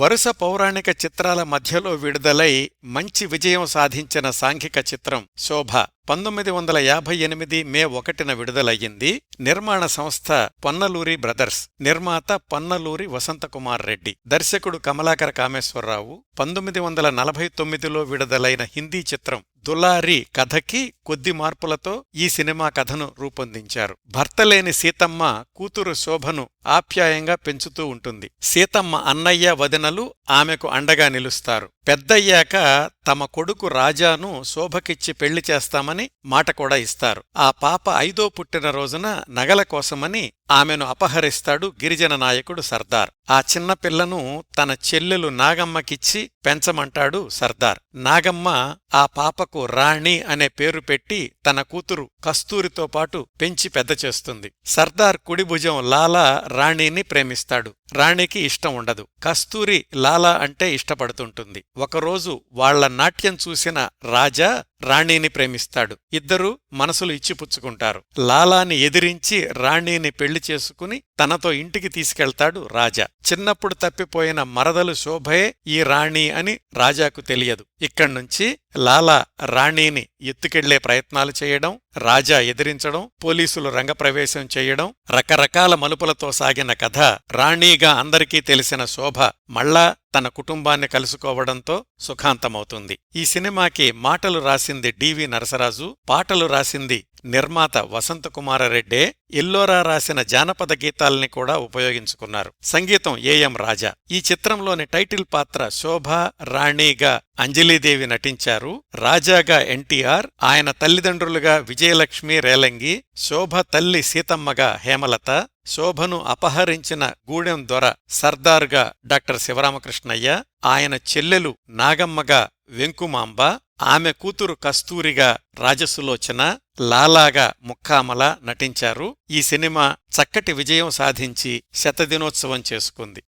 వరుస పౌరాణిక చిత్రాల మధ్యలో విడుదలై మంచి విజయం సాధించిన సాంఘిక చిత్రం శోభ. పంతొమ్మిది వందల యాభై ఎనిమిది మే ఒకటిన విడుదలయ్యింది నిర్మాణ సంస్థ పొన్నలూరి బ్రదర్స్ నిర్మాత పొన్నలూరి వసంతకుమార్ రెడ్డి. దర్శకుడు కమలాకర కామేశ్వరరావు పంతొమ్మిది వందల నలభై తొమ్మిదిలో విడుదలైన హిందీ చిత్రం దులారి కథకి కొద్ది మార్పులతో ఈ సినిమా కథను రూపొందించారు. భర్తలేని సీతమ్మ కూతురు శోభను ఆప్యాయంగా పెంచుతూ ఉంటుంది. సీతమ్మ అన్నయ్య వదినలు ఆమెకు అండగా నిలుస్తారు. పెద్దయ్యాక తమ కొడుకు రాజాను శోభకిచ్చి పెళ్ళి చేస్తామని మాట కూడా ఇస్తారు. ఆ పాప ఐదో పుట్టినరోజున నగల కోసమని ఆమెను అపహరిస్తాడు గిరిజన నాయకుడు సర్దార్. ఆ చిన్నపిల్లను తన చెల్లెలు నాగమ్మకిచ్చి పెంచమంటాడు సర్దార్. నాగమ్మ ఆ పాపకు రాణి అనే పేరు పెట్టి తన కూతురు కస్తూరితో పాటు పెంచి పెద్ద చేస్తుంది. సర్దార్ కుడిభుజం లాలా రాణిని ప్రేమిస్తాడు. రాణికి ఇష్టం ఉండదు. కస్తూరి లాలా అంటే ఇష్టపడుతుంటుంది. ఒకరోజు వాళ్ళ నాట్యం చూసిన రాజా రాణిని ప్రేమిస్తాడు. ఇద్దరూ మనసులు ఇచ్చిపుచ్చుకుంటారు. లాలాని ఎదిరించి రాణిని పెళ్ళి చేసుకుని తనతో ఇంటికి తీసుకెళ్తాడు రాజా. చిన్నప్పుడు తప్పిపోయిన మరదలు శోభయే ఈ రాణి అని రాజాకు తెలియదు. ఇక్కడ్నుంచి లాలా రాణిని ఎత్తుకెళ్ళే ప్రయత్నాలు చేయడం రాజా ఎదిరించడం పోలీసులు రంగప్రవేశం చేయడం రకరకాల మలుపులతో సాగిన కథ రాణిగా అందరికీ తెలిసిన శోభ మళ్ళా తన కుటుంబాన్ని కలుసుకోవడంతో సుఖాంతమవుతుంది. ఈ సినిమాకి మాటలు రాసింది డివి నరసరాజు పాటలు రాసింది నిర్మాత వసంతకుమారరెడ్డే ఎల్లోరా రాసిన జానపద గీతాల్ని కూడా ఉపయోగించుకున్నారు. సంగీతం ఏఎం రాజా. ఈ చిత్రంలోని టైటిల్ పాత్ర శోభ రాణిగా అంజలీదేవి నటించారు. రాజాగా ఎన్టీఆర్ ఆయన తల్లిదండ్రులుగా విజయలక్ష్మి రేలంగి శోభ తల్లి సీతమ్మగా హేమలత శోభను అపహరించిన గూడెం దొర సర్దార్గా డాక్టర్ శివరామకృష్ణయ్య ఆయన చెల్లెలు నాగమ్మగా వెంకుమాంబ ఆమె కూతురు కస్తూరిగా రాజసులోచన లాలాగా ముక్కామల నటించారు. ఈ సినిమా చక్కటి విజయం సాధించి శతదినోత్సవం చేసుకుంది.